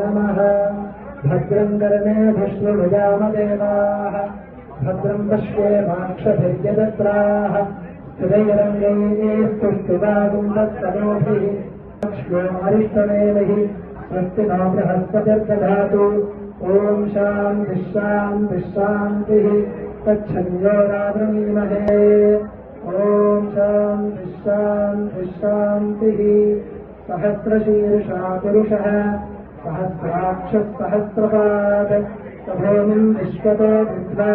नमः। भद्रम् कर्णे विष्णुभुजामदेवाः भद्रम् पश्येमाक्षभिर्यजत्राः हृदयरङ्गैः लक्ष्यो अरिष्टमेभिः स्वस्ति नो बृहस्पतिर्दधातु। ॐ शान्तिः शान्तिः शान्तिः। तच्छन्यो ॐ सहस्रशीर्षा पुरुषः सहस्राक्षः सहस्रपादमिम् निष्पतो पित्वा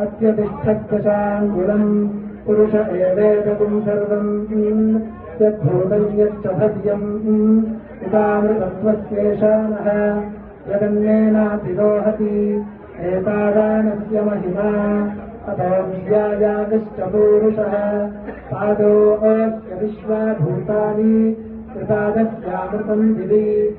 अत्यतिष्ठत्वशाङ्गुलम् पुरुष एवेदतुम् सर्वम्। यद्भूतम् यच्च भव्यम् पितामृतत्वस्येषा नः प्रगण्येनातिरोहति एतादानस्य महिमा। अथ पूरुषः। पादो अस्य विश्वा भूतानि कृतागस्यामृतम् इति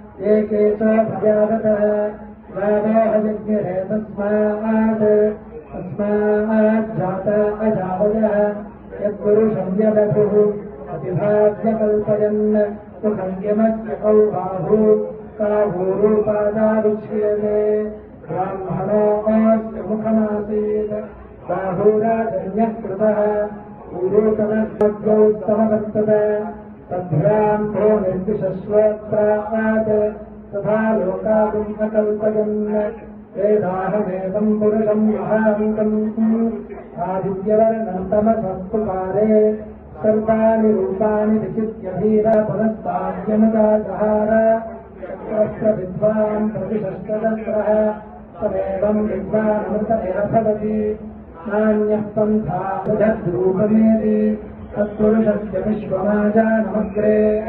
एके च भजागतः गावोऽजज्ञिरे तस्मात् तस्माज्जात यत्पुरुषम् यदभुः अतिभाव्यकल्पयन् सुखम् यमस्य कौ बाहु काभूरूपादाविच्यते ब्राह्मणोऽस्य मुखमासीत्। बाहुराजन्यः कृतः पूरोतनद्वौ समवर्तत तद्भ्याम् भो निर्दिशश्वत्रात् तथा लोकागुम् अकल्पयन् वेदाहमेवम् पुरुषम् महान्तम् आदित्यवर्णम् तमसस्तुकारे सर्वाणि रूपाणि विचित्य धीर तत्र विद्वान् प्रतिषष्टदस्रः तमेवम् विद्वानमृत एव भवति नान्यः पन्था बृहद्रूपमेति तत्पुरुषस्य विश्वमाजानमग्रे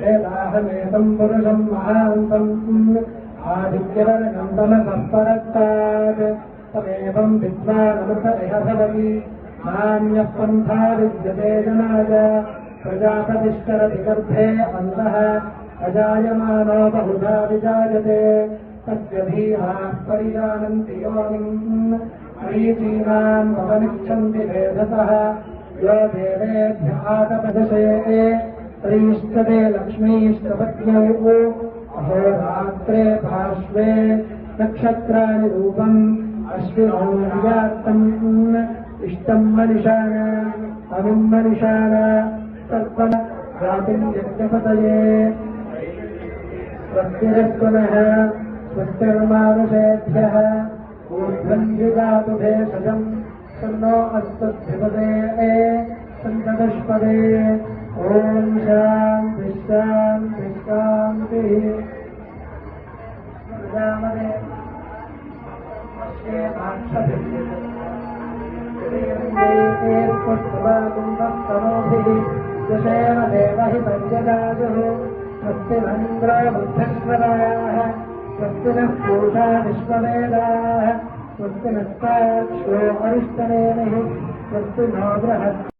वेदाहमेतम् पुरुषम् महान्तम् आदित्यवर्णम् तमसः परत्तात्। तमेवम् विद्वानमृत इह भवति। नान्यः पन्था विद्यते जनाय। प्रजापतिष्करति गर्भे अन्तः अजायमानो बहुधा विजायते। तस्य धीराः परिजानन्ति योनिम्। मरीचीनाम् भवनिच्छन्ति वेधसः यो देवेभ्य आतपदशे स्त्रीष्टते लक्ष्मीष्टपत्न्यौ। अहोरात्रे पार्श्वे नक्षत्राणि रूपम् अश्विनो निजातम् इष्टम् मनिषाण अमिम् मनिषाण सर्पण रातिम् यज्ञपतये। स्वस्तिरस्पुनः स्वस्तिर्मानुषेभ्यः, ऊर्ध्वम् युगातु भेषजम् तन्नो अस्तद्भिपदे शान्तिः प्रजामदे पुष्पवाकुम्भस्तनोभिः यशेन देवहि पञ्चदाजुः स्वस्ति मन्द्र बुद्धश्वराः स्वस्ति पूषा स्वस्ति नस्ताक्षो स्वस्ति नो